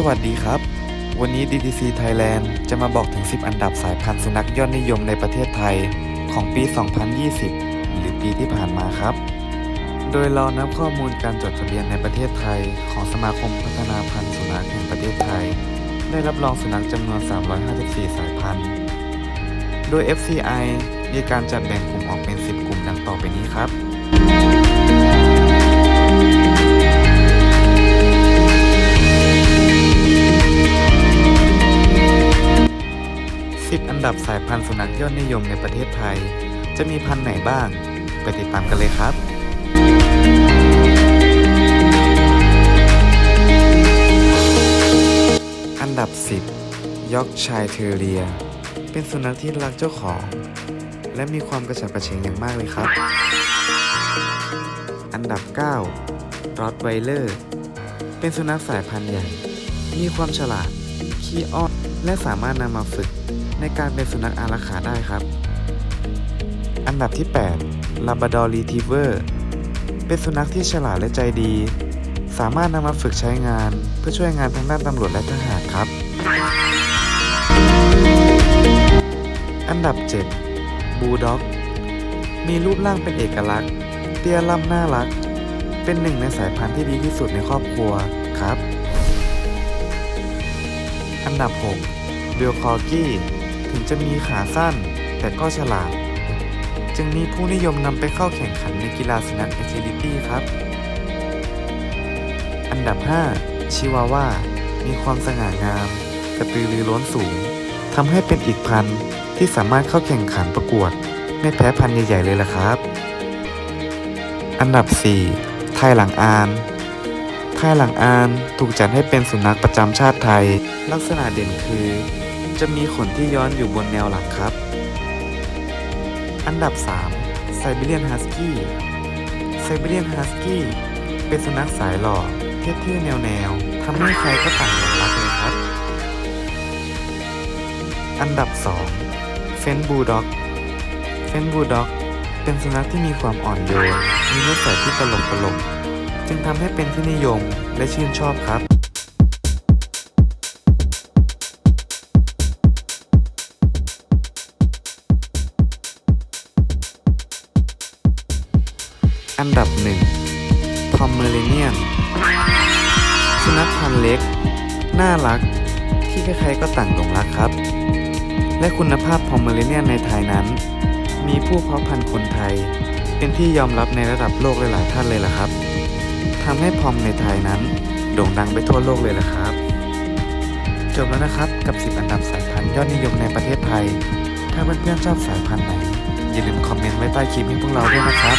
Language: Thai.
สวัสดีครับ วันนี้ DTC Thailand จะมาบอกถึง 10 อันดับสายพันธุ์สุนัขยอดนิยมในประเทศไทยของปี 2020 หรือปีที่ผ่านมาครับ โดยเรานับข้อมูลการจดทะเบียนในประเทศไทย ของสมาคมพัฒนาพันธุ์สุนัขแห่งประเทศไทย ได้รับรองสุนัขจำนวน 354 สายพันธุ์ โดย FCI มีการจัดแบ่งกลุ่มออกเป็น 10 กลุ่มดังต่อไปนี้ครับ ดับสายพันธุ์สุนัขยอดนิยมในประเทศไทย จะมีพันธุ์ไหนบ้าง ไปติดตามกันเลยครับ อันดับ 10ยอกชัยเทเรีย เป็นสุนัขที่รักเจ้าของ และมีความกระฉับกระเฉงอย่างมากเลยครับ อันดับ 9รอดไวเลอร์ เป็นสุนัขสายพันธุ์ใหญ่ มีความฉลาด ขี้อ้อน และสามารถนำมาฝึก ในการเป็นสุนัขอารักขาได้ครับ อันดับที่ 8 Labrador Retriever เป็นสุนัขที่ฉลาดและใจดี สามารถนำมาฝึกใช้งานเพื่อช่วยงานทางด้านตำรวจและทหารครับ อันดับ 7 Bulldog มีรูปร่างเป็นเอกลักษณ์ เตี้ยล่ำน่ารัก เป็นหนึ่งในสายพันธุ์ที่ดีที่สุดในครอบครัวครับ อันดับ6เบลคอร์กี้ ถึงจะมีขาสั้น แต่ก็ฉลาด จึงมีผู้นิยมนำไปเข้าแข่งขันในกีฬาสุนัข Agility ครับ อันดับ 5 ชิวาว่า มีความสง่างาม กระตือรือร้นสูงทำให้เป็นอีกพันธุ์ที่สามารถเข้าแข่งขันประกวด ไม่แพ้พันธุ์ใหญ่ๆเลยล่ะครับ อันดับ 4 ไทยหลังอานไทยหลังอานถูกจัดให้เป็นสุนัขประจำชาติไทย ลักษณะเด่นคือ จะมีขนที่ย้อนอยู่บนแนวหลังครับ อันดับ 3 ไซบีเรียนฮัสกี้ ไซบีเรียนฮัสกี้เป็นสุนัขสายหล่อเท่ๆแนวๆทำให้ใครก็ต่างหลงรักเลยครับ อันดับ 2 เฟนบูด็อก เฟนบูด็อกเป็นสุนัขที่มีความอ่อนโยน มีนิสัยที่ตลกตลกๆจึงทำให้เป็นที่นิยมและชื่นชอบครับ อันดับ1พอมเมอริเนียน สุนัขพันธุ์เล็ก น่ารัก ที่ใครๆก็ต่างหลงรักครับ และคุณภาพพอมเมอริเนียนในไทยนั้น มีผู้เพาะพันธุ์คนไทย เป็นที่ยอมรับในระดับโลกหลายๆท่านเลยล่ะครับทำให้พอมในไทยนั้น โด่งดังไปทั่วโลกเลยล่ะครับ จบแล้วนะครับกับ 10 อันดับสายพันธุ์ยอดนิยมในประเทศไทย ถ้าเพื่อนๆชอบสายพันธุ์ไหนอย่าลืมคอมเมนต์ไว้ใต้คลิปให้พวกเราด้วยนะครับ